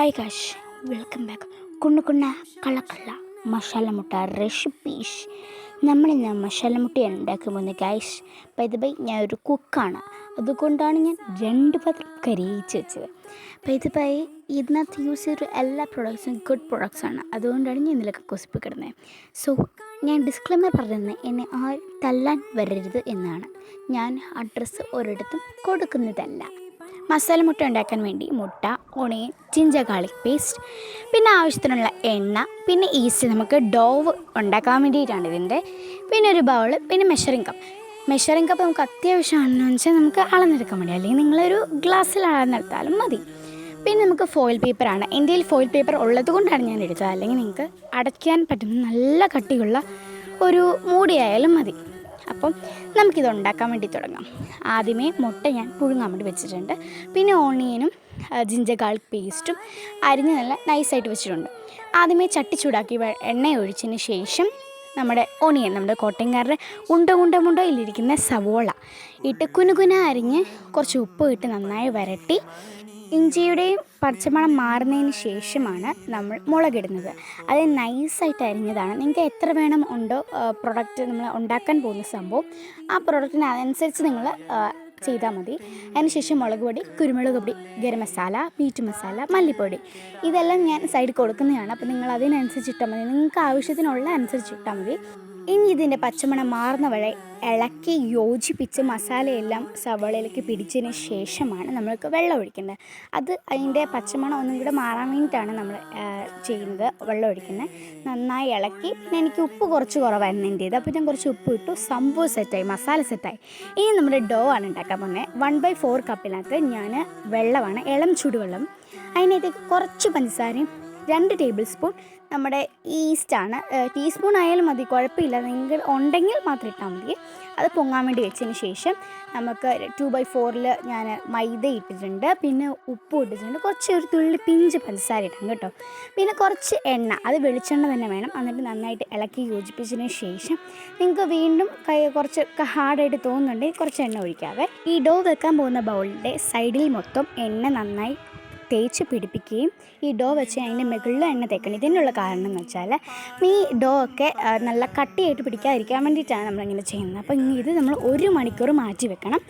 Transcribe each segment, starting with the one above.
Hi കാഷ് welcome back കുണ്ണു കുണ്ണ കള്ളക്കള്ള മസാല മുട്ട റെസിപ്പീസ് നമ്മളിന്ന് മസാല മുട്ടയാണ് ഉണ്ടാക്കാൻ പോകുന്നത് ഗൈസ് പൈതബൈ ഞാൻ ഒരു കുക്കാണ് അതുകൊണ്ടാണ് ഞാൻ രണ്ട് പത്രം കരിയിച്ച് വെച്ചത്. പൈതബൈ ഇതിനകത്ത് യൂസ് ചെയ്ത എല്ലാ പ്രൊഡക്ട്സും ഗുഡ് പ്രൊഡക്ട്സ് ആണ്. അതുകൊണ്ടാണ് ഞാൻ ഇതിലൊക്കെ കൊസിപ്പിക്കിടുന്നത്. സോ ഞാൻ ഡിസ്ക്ലെയിമർ പറയുന്നത് എന്നെ ആരും തല്ലാൻ വരരുത് എന്നാണ്. ഞാൻ അഡ്രസ്സ് ഒരിടത്തും കൊടുക്കുന്നതല്ല. മസാല മുട്ട ഉണ്ടാക്കാൻ വേണ്ടി മുട്ട ഓണിയൻ ജിഞ്ചർ ഗാർലിക് പേസ്റ്റ് പിന്നെ ആവശ്യത്തിനുള്ള എണ്ണ പിന്നെ ഈസ്റ്റ് നമുക്ക് ഡോവ് ഉണ്ടാക്കാൻ വേണ്ടിയിട്ടാണ് ഇതിന്റെ. പിന്നെ ഒരു ബൗൾ പിന്നെ മെഷറിംഗ് കപ്പ് മെഷറിംഗ് കപ്പ് നമുക്ക് അത്യാവശ്യമാണെന്ന് വെച്ചാൽ നമുക്ക് അളന്നെടുക്കാൻ വേണ്ടി അല്ലെങ്കിൽ നിങ്ങളൊരു ഗ്ലാസ്സിൽ അളന്നെടുത്താലും മതി. പിന്നെ നമുക്ക് ഫോയിൽ പേപ്പറാണ് എന്റെ കയ്യിൽ ഫോയിൽ പേപ്പർ ഉള്ളത് കൊണ്ടാണ് ഞാൻ എടുത്തത്. അല്ലെങ്കിൽ നിങ്ങൾക്ക് അടയ്ക്കാൻ പറ്റുന്ന നല്ല കട്ടിയുള്ള ഒരു മൂടിയായാലും മതി. അപ്പം നമുക്കിത് ഉണ്ടാക്കാൻ വേണ്ടി തുടങ്ങാം. ആദ്യമേ മുട്ട ഞാൻ പുഴുങ്ങാൻ വേണ്ടി വെച്ചിട്ടുണ്ട്. പിന്നെ ഓണിയനും ജിഞ്ചർ ഗാർലിക് പേസ്റ്റും അരിഞ്ഞ് നല്ല നൈസായിട്ട് വെച്ചിട്ടുണ്ട്. ആദ്യമേ ചട്ടി ചൂടാക്കി എണ്ണ ഒഴിച്ചതിന് ശേഷം നമ്മുടെ ഓണിയൻ നമ്മുടെ കോട്ടയംകാരുടെ ഉണ്ട ഉണ്ട മുണ്ടയിലിരിക്കുന്ന സവോള ഇട്ട് കുനുകുന അരിഞ്ഞ് കുറച്ച് ഉപ്പ് ഇട്ട് നന്നായി വരട്ടി ഇഞ്ചിയുടെയും പച്ചമണം മാറുന്നതിന് ശേഷമാണ് നമ്മൾ മുളകിടുന്നത്. അത് നൈസായിട്ട് അരിഞ്ഞതാണ്. നിങ്ങൾക്ക് എത്ര വേണം ഉണ്ടോ പ്രൊഡക്റ്റ് നമ്മൾ ഉണ്ടാക്കാൻ പോകുന്ന സംഭവം ആ പ്രൊഡക്റ്റിന് അതനുസരിച്ച് നിങ്ങൾ ചെയ്താൽ മതി. അതിനുശേഷം മുളക് പൊടി കുരുമുളക് പൊടി ഗരം മസാല മീറ്റ് മസാല മല്ലിപ്പൊടി. ഇതെല്ലാം ഞാൻ സൈഡിൽ കൊടുക്കുന്നതാണ്. അപ്പോൾ നിങ്ങൾ അതിനനുസരിച്ച് ഇട്ടാൽ മതി. നിങ്ങൾക്ക് ആവശ്യത്തിനുള്ള അനുസരിച്ച് ഇട്ടാൽ മതി. ഇനി ഇതിന്റെ പച്ചമണം മാറുന്ന വഴി ഇളക്കി യോജിപ്പിച്ച് മസാലയെല്ലാം സവളയിലേക്ക് പിടിച്ചതിന് ശേഷമാണ് നമ്മൾക്ക് വെള്ളം ഒഴിക്കേണ്ടത്. അത് അതിന്റെ പച്ചമണം ഒന്നും കൂടെ മാറാൻ വേണ്ടിയിട്ടാണ് നമ്മൾ ചെയ്യുന്നത്. വെള്ളം ഒഴിക്കുന്നത്. നന്നായി ഇളക്കി പിന്നെ എനിക്ക് ഉപ്പ് കുറച്ച് കുറവായിരുന്നു എന്റേത് അപ്പോൾ ഞാൻ കുറച്ച് ഉപ്പ് ഇട്ടു. സംഭവം സെറ്റായി. മസാല സെറ്റായി. ഇനി നമ്മുടെ ഡോ ആണ് ഉണ്ടാക്കാൻ പോകുന്നത്. വൺ ബൈ ഫോർ കപ്പിനകത്ത് ഞാൻ വെള്ളമാണ് ഇളം ചൂടുവെള്ളം. അതിനകത്തേക്ക് കുറച്ച് പഞ്ചസാരയും രണ്ട് ടേബിൾ സ്പൂൺ നമ്മുടെ ഈസ്റ്റാണ്. ടീസ്പൂൺ ആയാലും മതി കുഴപ്പമില്ല. നിങ്ങൾ ഉണ്ടെങ്കിൽ മാത്രം ഇട്ടാൽ മതി. അത് പൊങ്ങാൻ വേണ്ടി വെച്ചതിന് ശേഷം നമുക്ക് ടു ബൈ ഫോറിൽ ഞാൻ മൈദ ഇട്ടിട്ടുണ്ട്. പിന്നെ ഉപ്പ് ഇട്ടിട്ടുണ്ട്. കുറച്ച് ഒരു തുള്ളി പിഞ്ച് പഞ്ചസാര ഇടാം കേട്ടോ. പിന്നെ കുറച്ച് എണ്ണ അത് വെളിച്ചെണ്ണ തന്നെ വേണം. എന്നിട്ട് നന്നായിട്ട് ഇളക്കി യോജിപ്പിച്ചതിന് ശേഷം നിങ്ങൾക്ക് വീണ്ടും കുറച്ച് ഹാർഡായിട്ട് തോന്നുന്നുണ്ടെങ്കിൽ കുറച്ച് എണ്ണ ഒഴിക്കാതെ ഈ ഡോ വെക്കാൻ പോകുന്ന ബൗളിന്റെ സൈഡിൽ മൊത്തം എണ്ണ നന്നായി തേച്ച് പിടിപ്പിക്കുകയും ഈ ഡോ വെച്ച് അതിന്റെ മുകളിൽ എണ്ണ തേക്കണം. ഇതിനുള്ള കാരണം എന്ന് വെച്ചാൽ ഈ ഡോ ഒക്കെ നല്ല കട്ടിയായിട്ട് പിടിക്കാതിരിക്കാൻ വേണ്ടിയിട്ടാണ് നമ്മളിങ്ങനെ ചെയ്യുന്നത്. അപ്പോൾ ഇനി ഇത് നമ്മൾ ഒരു മണിക്കൂർ മാറ്റി വെക്കണം.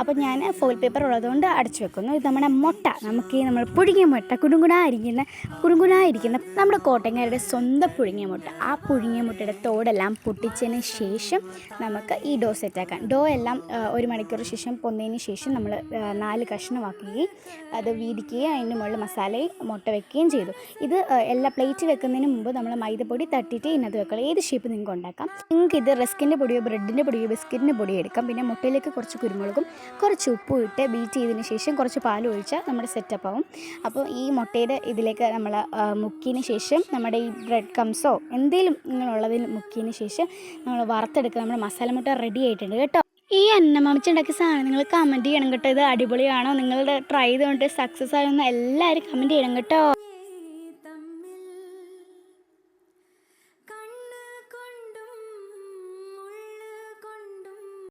അപ്പോൾ ഞാൻ ഫോയിൽ പേപ്പർ ഉള്ളതുകൊണ്ട് അടച്ചു വെക്കുന്നു. ഇത് നമ്മുടെ മുട്ട. നമുക്ക് ഈ നമ്മൾ പുഴുങ്ങിയ മുട്ട കുടുങ്കുടായിരിക്കുന്ന കുടുങ്കുടായിരിക്കുന്ന നമ്മുടെ കോട്ടയങ്കാരുടെ സ്വന്തം പുഴുങ്ങിയ മുട്ട. ആ പുഴുങ്ങിയ മുട്ടയുടെ തോടെല്ലാം പൊട്ടിച്ചതിന് ശേഷം നമുക്ക് ഈ ഡോ സെറ്റാക്കാം. ഡോ എല്ലാം ഒരു മണിക്കൂർ ശേഷം പൊന്നതിന് ശേഷം നമ്മൾ നാല് കഷ്ണമാക്കുകയും അത് വീതിക്കുകയും അതിന്റെ മുകളിൽ മസാലയും മുട്ട വെക്കുകയും ചെയ്തു. ഇത് എല്ലാ പ്ലേറ്റ് വെക്കുന്നതിന് മുമ്പ് നമ്മൾ മൈദപ്പൊടി തട്ടിയിട്ട് ഇതിനകത്ത് വെക്കണം. ഏത് ഷേപ്പ് നിങ്ങൾക്ക് ഉണ്ടാക്കാം. നിങ്ങൾക്ക് ഇത് റസ്കിന്റെ പൊടിയോ ബ്രെഡിന്റെ പൊടിയോ ബിസ്ക്കറ്റിന്റെ പൊടിയോ എടുക്കാം. പിന്നെ മുട്ടയിലേക്ക് കുറച്ച് കുരുമുളകും കുറച്ച് ഉപ്പും ഇട്ട് ബീറ്റ് ചെയ്തതിന് ശേഷം കുറച്ച് പാൽ ഒഴിച്ചാൽ നമ്മുടെ സെറ്റപ്പ് ആവും. അപ്പോൾ ഈ മുട്ടയുടെ ഇതിലേക്ക് നമ്മൾ മുക്കിയതിന് ശേഷം നമ്മുടെ ഈ ബ്രെഡ് കംസോ എന്തെങ്കിലും ഇങ്ങനെയുള്ളതിൽ മുക്കിയതിന് ശേഷം നമ്മൾ വറുത്തെടുക്കുക നമ്മുടെ മസാല മുട്ട റെഡി ആയിട്ടുണ്ട് കേട്ടോ. ഈ അന്നമമിച്ചുണ്ടാക്കിയ സാധനം നിങ്ങൾ കമന്റ് ചെയ്യണം കേട്ടോ. ഇത് അടിപൊളിയാണോ? നിങ്ങളുടെ ട്രൈ ചെയ്തുകൊണ്ട് സക്സസ് ആയെന്ന് എല്ലാവരും കമന്റ് ചെയ്യണം കേട്ടോ.